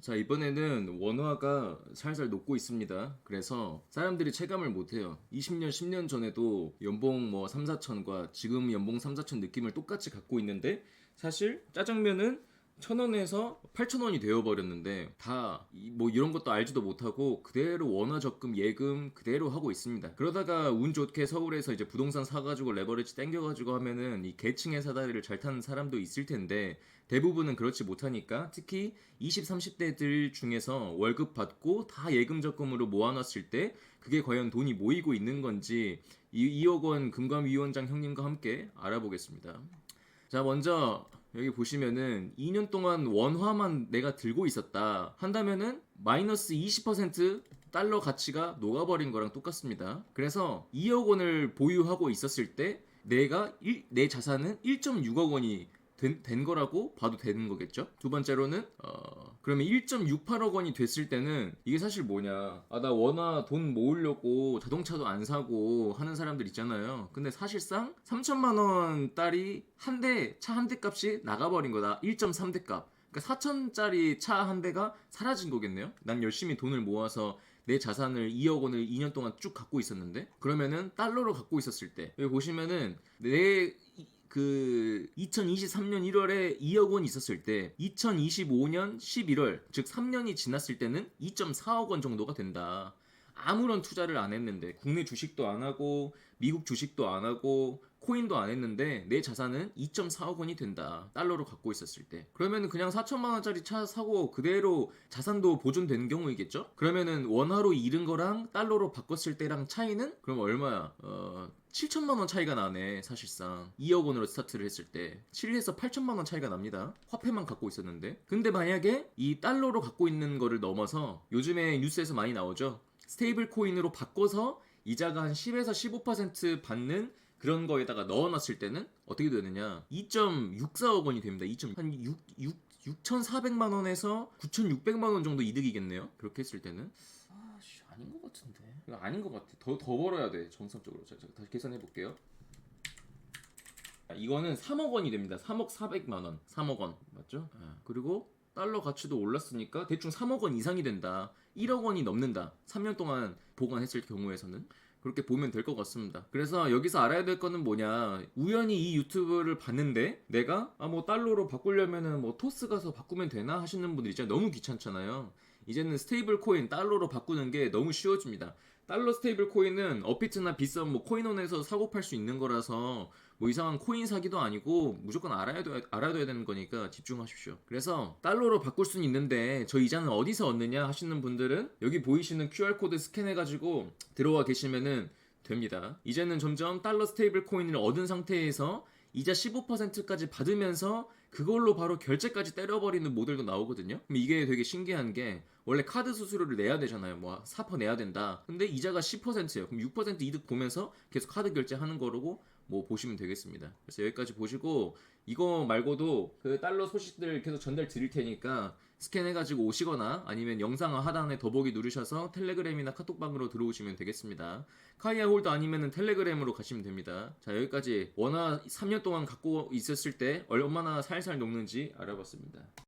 자 이번에는 원화가 살살 녹고 있습니다. 그래서 사람들이 체감을 못해요. 20년, 10년 전에도 연봉 뭐 3, 4천과 지금 연봉 3, 4천 느낌을 똑같이 갖고 있는데 사실 짜장면은 천 원에서 8천 원이 되어버렸는데 다 뭐 이런 것도 알지도 못하고 그대로 원화 적금 예금 그대로 하고 있습니다. 그러다가 운 좋게 서울에서 이제 부동산 사가지고 레버리지 땡겨가지고 하면은 이 계층의 사다리를 잘 타는 사람도 있을 텐데 대부분은 그렇지 못하니까 특히 20, 30대들 중에서 월급 받고 다 예금 적금으로 모아놨을 때 그게 과연 돈이 모이고 있는 건지 이 2억 원 금감위원장 형님과 함께 알아보겠습니다. 자 먼저 여기 보시면은 2년 동안 원화만 내가 들고 있었다 한다면은 마이너스 20% 달러 가치가 녹아버린 거랑 똑같습니다. 그래서 2억 원을 보유하고 있었을 때 내가 일- 내 자산은 1.6억 원이 된, 된 거라고 봐도 되는 거겠죠? 두 번째로는 어 그러면 1.68억 원이 됐을 때는 이게 사실 뭐냐? 아 나 원화 돈 모으려고 자동차도 안 사고 하는 사람들 있잖아요. 근데 사실상 3천만 원 딸이 한 대 차 한 대 값이 나가버린 거다. 1.3대 값. 그러니까 4천짜리 차 한 대가 사라진 거겠네요. 난 열심히 돈을 모아서 내 자산을 2억 원을 2년 동안 쭉 갖고 있었는데 그러면은 달러로 갖고 있었을 때 여기 보시면은 내 그 2023년 1월에 2억 원 있었을 때 2025년 11월 즉 3년이 지났을 때는 2.4억 원 정도가 된다. 아무런 투자를 안 했는데 국내 주식도 안 하고 미국 주식도 안 하고 코인도 안 했는데 내 자산은 2.4억 원이 된다. 달러로 갖고 있었을 때. 그러면은 그냥 4천만 원짜리 차 사고 그대로 자산도 보존된 경우이겠죠? 그러면은 원화로 잃은 거랑 달러로 바꿨을 때랑 차이는 그럼 얼마야? 어 7천만 원 차이가 나네 사실상 2억 원으로 스타트를 했을 때 7에서 8천만 원 차이가 납니다 화폐만 갖고 있었는데 근데 만약에 이 달러로 갖고 있는 거를 넘어서 요즘에 뉴스에서 많이 나오죠 스테이블 코인으로 바꿔서 이자가 한 10에서 15% 받는 그런 거에다가 넣어놨을 때는 어떻게 되느냐? 2.64억 원이 됩니다. 2. 한 6, 6, 6,400만 원에서 9,600만 원 정도 이득이겠네요. 그렇게 했을 때는. 아씨 아닌 것 같은데. 이거 아닌 것 같아. 더, 더 벌어야 돼 정상적으로. 자, 자, 다시 계산해 볼게요. 이거는 3억 원이 됩니다. 3억 400만 원. 3억 원. 맞죠? 아, 그리고 달러 가치도 올랐으니까 대충 3억 원 이상이 된다. 1억 원이 넘는다. 3년 동안 보관했을 경우에서는 그렇게 보면 될 것 같습니다. 그래서 여기서 알아야 될 거는 뭐냐. 우연히 이 유튜브를 봤는데 내가 아 뭐 달러로 바꾸려면은 뭐 토스 가서 바꾸면 되나 하시는 분들 있잖아요. 너무 귀찮잖아요. 이제는 스테이블 코인 달러로 바꾸는 게 너무 쉬워집니다. 달러 스테이블 코인은 업비트나 비싼 뭐 코인원에서 사고 팔 수 있는 거라서 뭐 이상한 코인 사기도 아니고 무조건 알아야 돼, 알아둬야 되는 거니까 집중하십시오. 그래서 달러로 바꿀 수는 있는데 저 이자는 어디서 얻느냐 하시는 분들은 여기 보이시는 QR 코드 스캔해 가지고 들어와 계시면은 됩니다. 이제는 점점 달러 스테이블 코인을 얻은 상태에서 이자 15%까지 받으면서 그걸로 바로 결제까지 때려버리는 모델도 나오거든요. 이게 되게 신기한 게 원래 카드 수수료를 내야 되잖아요. 뭐 4% 내야 된다. 근데 이자가 10%예요. 그럼 6% 이득 보면서 계속 카드 결제하는 거라고 뭐 보시면 되겠습니다. 그래서 여기까지 보시고 이거 말고도 그 달러 소식들 계속 전달 드릴 테니까 스캔해가지고 오시거나 아니면 영상 하단에 더보기 누르셔서 텔레그램이나 카톡방으로 들어오시면 되겠습니다. 카이아 홀더 아니면은 텔레그램으로 가시면 됩니다. 자 여기까지 원화 3년 동안 갖고 있었을 때 얼마나 살살 녹는지 알아봤습니다.